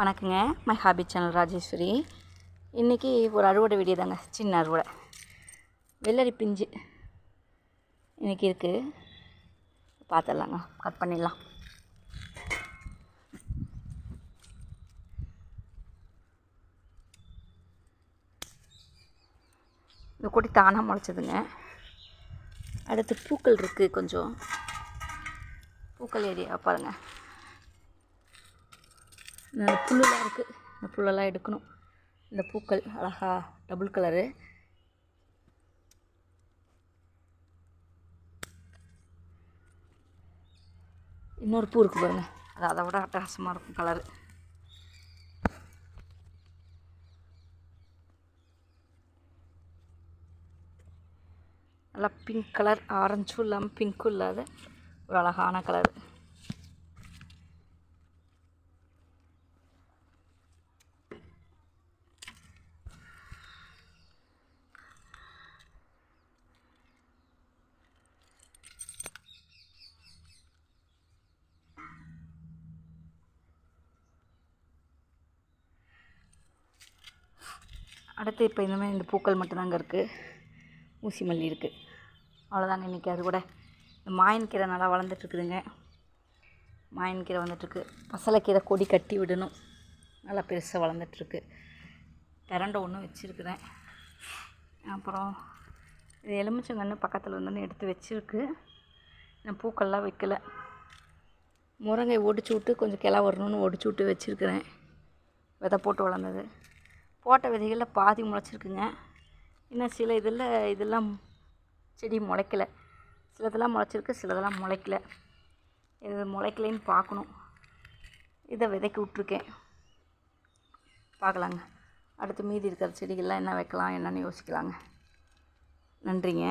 வணக்கங்க. My hobby channel Rajeswari. இன்றைக்கி ஒரு அறுவடை வீடியோ தாங்க. சின்ன அறுவடை. வெள்ளரி பிஞ்சு இன்றைக்கி இருக்குது பார்த்துடலாங்க கட் பண்ணிடலாம். இந்த கொடி தானாக முளைச்சதுங்க. அடுத்து பூக்கள் இருக்குது கொஞ்சம். பூக்கள் ஏரியா பாருங்கள் புல்லுலாம் இருக்குது இந்த புல்லெல்லாம் எடுக்கணும். இந்த பூக்கள் அழகா டபுள் கலரு இன்னொரு பூ இருக்குது பாருங்க. அது அதை விட அட்டகாசமாக இருக்கும் கலரு நல்லா பிங்க் கலர் ஆரஞ்சும் இல்லாமல் பிங்க்கும் இல்லாத ஒரு அழகான கலர் அடுத்து இப்போ இந்த மாதிரி இந்த பூக்கள் மட்டும்தாங்க இருக்குது ஊசி மல்லி இருக்குது அவ்வளோதாங்க இன்றைக்கி அது கூட. இந்த மாயன்கீரை நல்லா வளர்ந்துட்டுருக்குதுங்க மாயன்கீரை வந்துட்டுருக்கு பசலைக்கீரை கொடி கட்டி விடணும். நல்லா பெருசாக வளர்ந்துட்டுருக்கு திரண்டை ஒன்று வச்சுருக்குறேன். அப்புறம் இது எலுமிச்சங்கன்று பக்கத்தில் இருந்துன்னு எடுத்து வச்சுருக்கு. நான் பூக்கள்லாம் வைக்கல. முருங்கை ஒடிச்சு விட்டு கொஞ்சம் கிளா வரணும்னு ஒடிச்சு விட்டு வச்சுருக்கிறேன். விதை போட்டு வளர்ந்தது. போட்ட விதைகளில் பாதி முளைச்சிருக்குங்க. இன்னும் சில இதில் இதெல்லாம் செடி முளைக்கல. சிலதெல்லாம் முளைச்சிருக்கு சிலதெல்லாம் முளைக்கல. இது முளைக்கலைன்னு பார்க்கணும். இதை விதைக்கி விட்ருக்கேன் பார்க்கலாங்க. அடுத்து மீதி இருக்கிற செடிகள்லாம் என்ன வைக்கலாம் என்னென்னு யோசிக்கலாங்க. நன்றிங்க.